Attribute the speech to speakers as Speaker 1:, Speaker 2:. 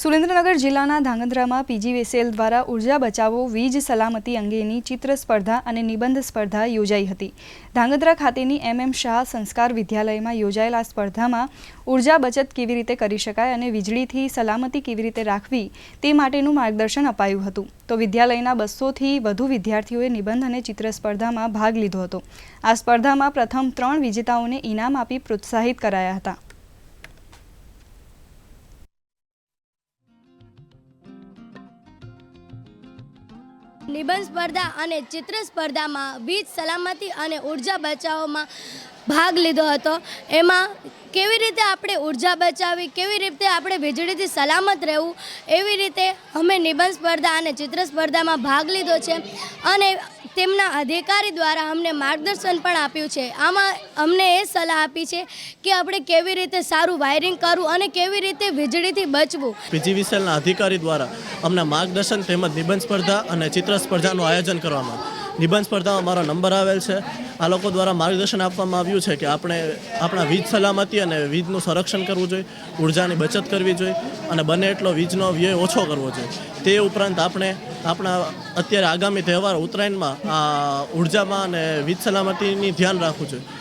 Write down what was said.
Speaker 1: સુરેન્દ્રનગર જિલ્લાના ધાંગધ્રામાં પીજીવીસીએલ દ્વારા ઊર્જા બચાવો, વીજ સલામતી અંગેની ચિત્ર સ્પર્ધા અને નિબંધ સ્પર્ધા યોજાઈ હતી. ધાંગધ્રા ખાતેની એમ એમ શાહ સંસ્કાર વિદ્યાલયમાં યોજાયેલ સ્પર્ધામાં ઊર્જા બચત કેવી રીતે કરી શકાય અને વીજળીથી સલામતી કેવી રીતે રાખવી તે માટેનું માર્ગદર્શન અપાયું હતું. તો વિદ્યાલયના બસોથી વધુ વિદ્યાર્થીઓએ નિબંધ અને ચિત્ર સ્પર્ધામાં ભાગ લીધો હતો. આ સ્પર્ધામાં પ્રથમ ત્રણ વિજેતાઓને ઇનામ આપી પ્રોત્સાહિત કરાયા હતા.
Speaker 2: નિબંધ સ્પર્ધા અને ચિત્ર સ્પર્ધામાં વીજ સલામતી અને ઊર્જા બચાવમાં ભાગ લીધો હતો. એમાં કેવી રીતે આપણે ઊર્જા બચાવી, કેવી રીતે આપણે વીજળીથી સલામત રહેવું, એવી રીતે અમે નિબંધ સ્પર્ધા અને ચિત્ર સ્પર્ધામાં ભાગ લીધો છે. અને તેમના અધિકારી દ્વારા અમને માર્ગદર્શન પણ આપ્યું છે. આમાં અમને એ સલાહ આપી છે કે આપણે કેવી રીતે સારું વાયરિંગ કરવું અને કેવી રીતે વીજળીથી બચવું.
Speaker 3: પીજીવીસીએલના અધિકારી દ્વારા અમને માર્ગદર્શન તેમજ નિબંધ સ્પર્ધા અને ચિત્ર સ્પર્ધાનું આયોજન કરવામાં નિબંધ સ્પર્ધામાં મારો નંબર આવેલ છે. આ લોકો દ્વારા માર્ગદર્શન આપવામાં આવ્યું છે કે આપણે આપણા વીજ સલામતી અને વીજનું સંરક્ષણ કરવું જોઈએ, ઉર્જાની બચત કરવી જોઈએ અને બને એટલો વીજનો વ્યય ઓછો કરવો જોઈએ. તે ઉપરાંત આપણે આપણા અત્યારે આગામી તહેવાર ઉત્તરાયણમાં આ ઉર્જામાં અને વીજ સલામતીની ધ્યાન રાખવું જોઈએ.